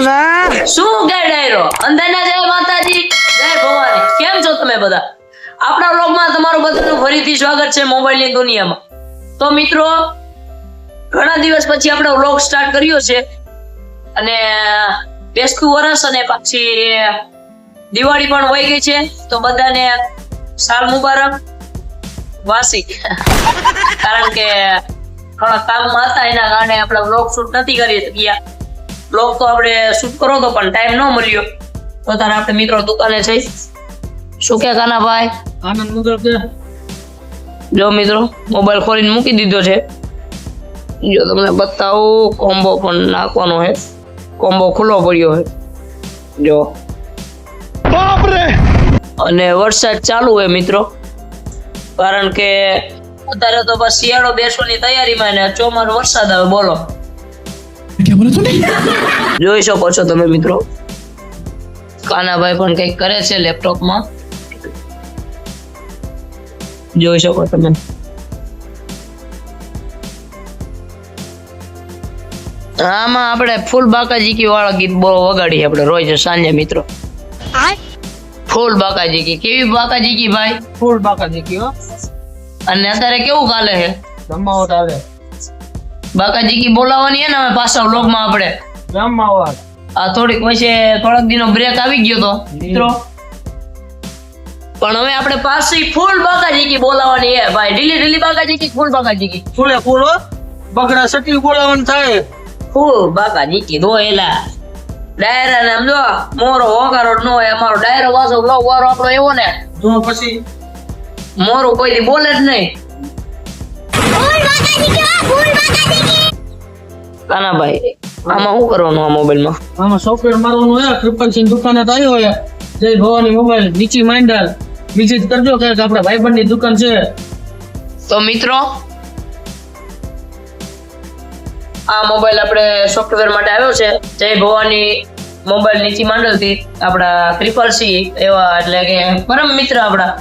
ના શું કે ડાયરો? અંદરના જય માતાજી. જય ભવાની. કેમ છો તમે બધા? આપણા વ્લોગમાં તમારું બધાનું ફરીથી સ્વાગત છે મોબાઈલની દુનિયામાં. તો મિત્રો, ઘણા દિવસ પછી આપણે વ્લોગ સ્ટાર્ટ કર્યો છે. અને બેસતું વરસ અને પાછી દિવાળી પણ વહી ગઈ છે. તો બધાને સાલ મુબારક. વાસી. કારણ કે ઘણા કામમાં હતા, એના કારણે આપણે વ્લોગ શૂટ નથી કરી શક્યા. બ્લોગ તો આપણે શૂટ કરો તો પણ ટાઈમ ન મળ્યો. તો તારે આપણે મિત્રો દુકાને જઈ. શું કે કાનાભાઈ? આનંદ મુદ્રા છે જો મિત્રો મોબાઈલ ખોલીને મૂકી દીધો છે. જો તમને બતાવું કોમ્બો પણ નાખવાનો છે. કોમ્બો ખુલ્લો પડ્યો છે. જો. અને વરસાદ ચાલુ હોય મિત્રો. કારણ કે અત્યારે તો બસ શિયાળો બેસવાની તૈયારીમાં ને ચોમાર વરસાદ આવે બોલો. જોઈ શકો છો તમે મિત્રો. કાનાભાઈ પણ કંઈક કરે છે લેપટોપમાં. જોઈ શકો તમે. આમાં આપણે ફૂલ બાકાજીકી વાળા ગીત બહુ વગાડીએ આપણે રોજ સાંજે મિત્રો. ફૂલ બાકાજી કી કેવી બાકાજી કી ભાઈ? ફૂલ બાકાજી કી અને અત્યારે કેવું ચાલે છે? જમાવટ આવે બાકાજીકી બોલાવવાની હે ને અમે પાછા વ્લોગમાં આપણે. જમાવટ આ થોડીક વચ્ચે થોડાક દિનો બ્રેક આવી ગયો તો મિત્રો. પણ હવે આપણે પાછી ફૂલ બાકાજીકી બોલાવવાની હે ભાઈ. ઢીલી ઢીલી બાકાજીકી ફૂલ બાકાજીકી ફૂલે ફૂલ. બગડા સટી બોલાવવાનું થાય. ફૂલ બાકાજીકી એલા. ડાયરા ને આમ જો મોરો હોકારો નો હોય અમારો ડાયરો વાસો વ્લોગ વાળો આપણો એવો ને. જો પછી. મોરો કોઈ દી બોલે જ નહીં. કાનાભાઈ આમાં શું કરવાનું આ મોબાઈલમાં? આમાં સોફ્ટવેર મારવાનું હે ટ્રિપલ સિંહ દુકાને તો આવ્યો હે જય ભવાની મોબાઈલ નીચી માંડલ. વિઝિટ કરજો કે આપણા ભાઈબંધની દુકાન છે. તો મિત્રો આ મોબાઈલ આપણે સોફ્ટવેર માટે આવ્યો છે. જય ભવાની મોબાઈલ નીચી માંડલથી આપણા ત્રિપલ સી એવા એટલે કે પરમ મિત્ર આપણા.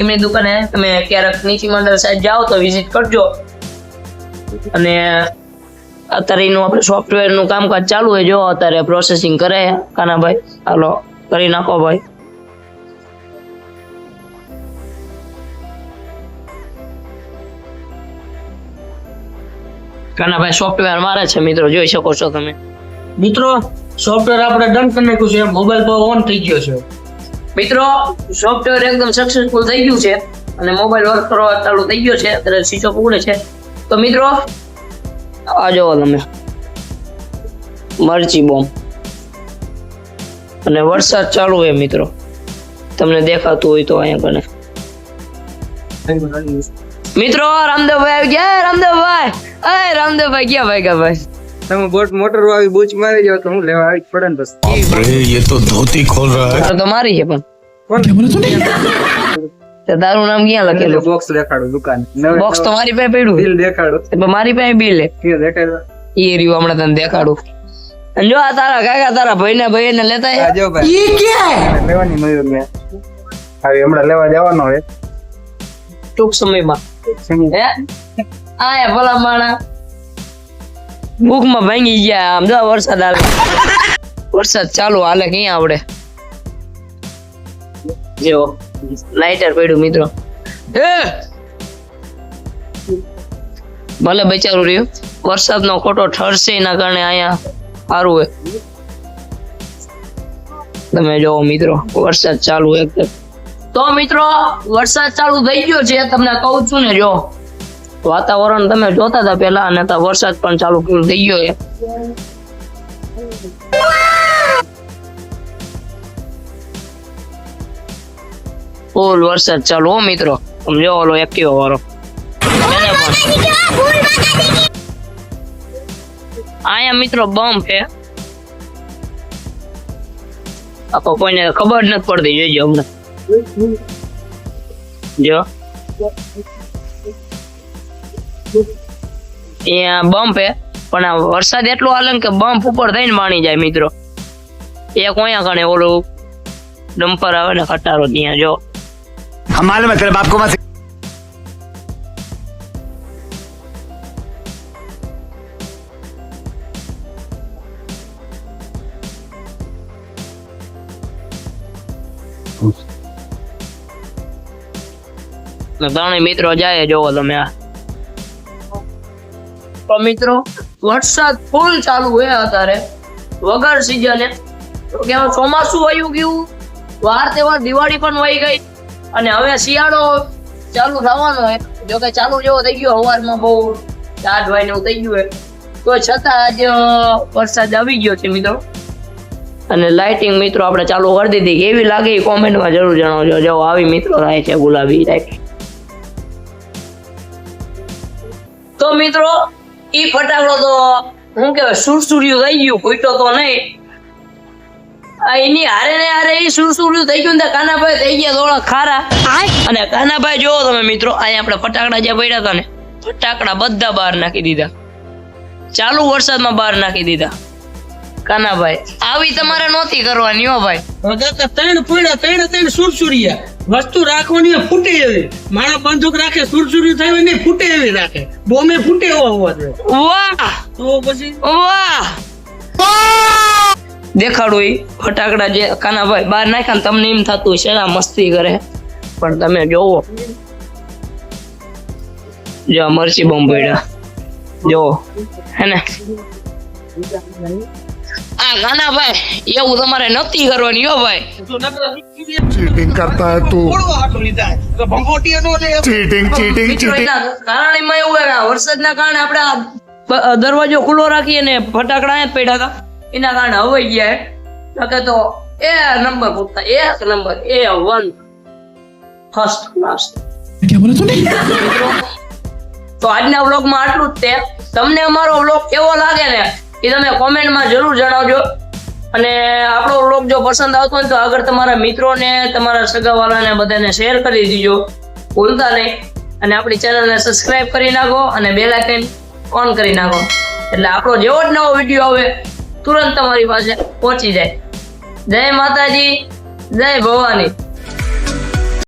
એમની દુકાને તમે ક્યારેક નીચી માંડલ સાઈડ જાઓ તો વિઝિટ કરજો. અને અત્યારે એનું આપણે સોફ્ટવેરનું કામકાજ ચાલુ હોય જો અત્યારે પ્રોસેસિંગ કરે કાનાભાઈ હાલો કરી નાખો ભાઈ. કાનાભાઈ સોફ્ટવેર મારે છે મિત્રો જોઈ શકો છો તમે. મિત્રો સોફ્ટવેર આપણે ડન કરી નાખ્યું છે મોબાઈલ પર ઓન થઈ ગયો છે. મિત્રો સોફ્ટવેર એકદમ સક્સેસફુલ થઈ ગયું છે અને મોબાઈલ વર્ક કરવા ચાલુ થઈ ગયો છે અત્યારે સ્વિચ ઓફ ઉડે છે. તો મિત્રો આ જોવો તમે. મરચી બોમ્બ. અને વરસાદ ચાલુ છે મિત્રો. તમને દેખાતું હોય તો અહીંયા કને મિત્રો રામદેવભાઈ આવી ગયા. રામદેવભાઈ. અરે રામદેવભાઈ ગયા ભાઈ ગયા ભાઈ? તમે બોટ મોટર આવી બોચ મારી જાવ તો હું લેવા આવી પડે ને બસ. એ તો ધોતી ખોલ રહા હે. તો મારી છે પણ. કોણ? મને તો નહીં. તારું નામ ક્યાં લખેલું? બોક્સ દેખાડું દુકાન. બોક્સ તો મારી પાસે પડ્યું. બિલ દેખાડું. મારી પાસે બિલ છે એ રહ્યું હમણાં તને દેખાડું. અને જો આ તારા કાકા તારા ભાઈ ના ભાઈ ને લેતા આ આયા. લેવાની મયુર મે. હવે હમણાં લેવા જવાનો હે ટૂંક સમયમાં. હે? આયા ભલા માણા. ભૂખમાં ભાંગી ગયા આમ. જો વરસાદ આવે વરસાદ ચાલુ હાલે ક્યાં આવડે? જો. લાઇટર પડ્યું મિત્રો. હે? ભલે બચારું રહ્યું. વરસાદનો ખોટો ઠરશે એના કારણે અહીંયા સારું હોય. તમે જોવો મિત્રો વરસાદ ચાલુ એકદમ. તો મિત્રો વરસાદ ચાલુ થઈ ગયો છે તમને કહું છું ને જો. વાતાવરણ તમે જોતા હતા પેલા અને વરસાદ પણ ચાલુ થઈ ગયો છે. ફૂલ વરસાદ ચાલુ હો મિત્રો. સમજો ઓલો એક્ટિવા વાળો આયા મિત્રો બમ્પ છે. આપો કોઈને ખબર નથી પડતી, જોઈજો અમને. જો. અહીંયા બમ્પ હે પણ આ વરસાદ એટલો હાલે કે બમ્પ ઉપર થઈને માણી જાય મિત્રો. એક અહીંયા કણે ઓલું ડમ્પર આવે ને ખટારો ત્યાં, જો. हमारे मतलब आपको मत लगाने मित्र हो जाए जो वो मैं तो मित्रों चालू हुए है तो क्या त्यौहार दिवाली वही गई અને હવે શિયાળો ચાલુ થવાનો હે જો કે ચાલુ જેવો થઈ ગયો સવારમાં બહુ ચાર વાઈને એવું થઈ ગયું હોય તો છતાં આજે વરસાદ આવી ગયો છે મિત્રો. અને લાઇટિંગ મિત્રો આપણે ચાલુ કરી દીધી કેવી લાગે એ કોમેન્ટમાં જરૂર જણાવજો. જો આવી મિત્રો થાય છે, ગુલાબી લાઇટિંગ તો મિત્રો એ ફટાકડો તો, હું કહેવાય, સુરસુર્યું થઈ ગયું, ફૂટ્યો તો નહીં. એની હારે ને હારે એ શું શું થઈ ગયું ને કાનાભાઈ થઈ ગયા થોડા ખારા. અને કાનાભાઈ જોવો તમે મિત્રો અહીંયા આપણે ફટાકડા જે પડ્યા હતા ને ફટાકડા બધા બહાર નાખી દીધા. ચાલુ વરસાદમાં બહાર નાખી દીધા. કાનાભાઈ આવી તમારે નહોતી કરવાની હો ભાઈ. ત્રણ પડ્યા ત્રણ ત્રણ સુરસુરિયા. વસ્તુ રાખવાની ફૂટે એવી. મારા બંદૂક રાખે સુરસુરી થાય નહીં ફૂટે એવી રાખે. બોમ્બે ફૂટે એવો હોવા જોઈએ. વાહ તો પછી? વાહ દેખાડો એ ફટાકડા જે કાના ભાઈ બહાર નાખ્યા તમને એમ થતું છે આ મસ્તી કરે. પણ તમે જોવો. જો મરચી બોમ્બ પડ્યા. જો. હે ને? આ કાનાભાઈ એવું તમારે નથી કરવાની યો ભાઈ. ચીટિંગ કરતા હે તું. ચીટિંગ ચીટિંગ ચીટિંગ કારણે માં એવું. વરસાદના કારણે આપણે દરવાજો ખુલ્લો રાખીએ ને ફટાકડા એ પડ્યા હતા. એના કારણે હવાઈ ગયા હે. તો એ નંબર પૂછતા એક number A one first class તો આજના વ્લોગમાં આટલું જ તે. તમને અમારો વ્લોગ કેવો લાગે ને એ તમે કોમેન્ટમાં જરૂર જણાવજો. અને આપણો વ્લોગ જો પસંદ આવતો હોય તો આગળ તમારા મિત્રોને તમારા સગાવાલાને બધાને શેર કરી દીજો. ભૂલતા નહીં. અને આપણી ચેનલને સબસ્ક્રાઇબ કરી નાખો અને બેલ આઇકન ઓન કરી નાખો. એટલે આપણો જેવો જ નવો વીડિયો આવે તુરંત તમારી પાસે પહોંચી જાય. જય માતાજી જય ભવાની.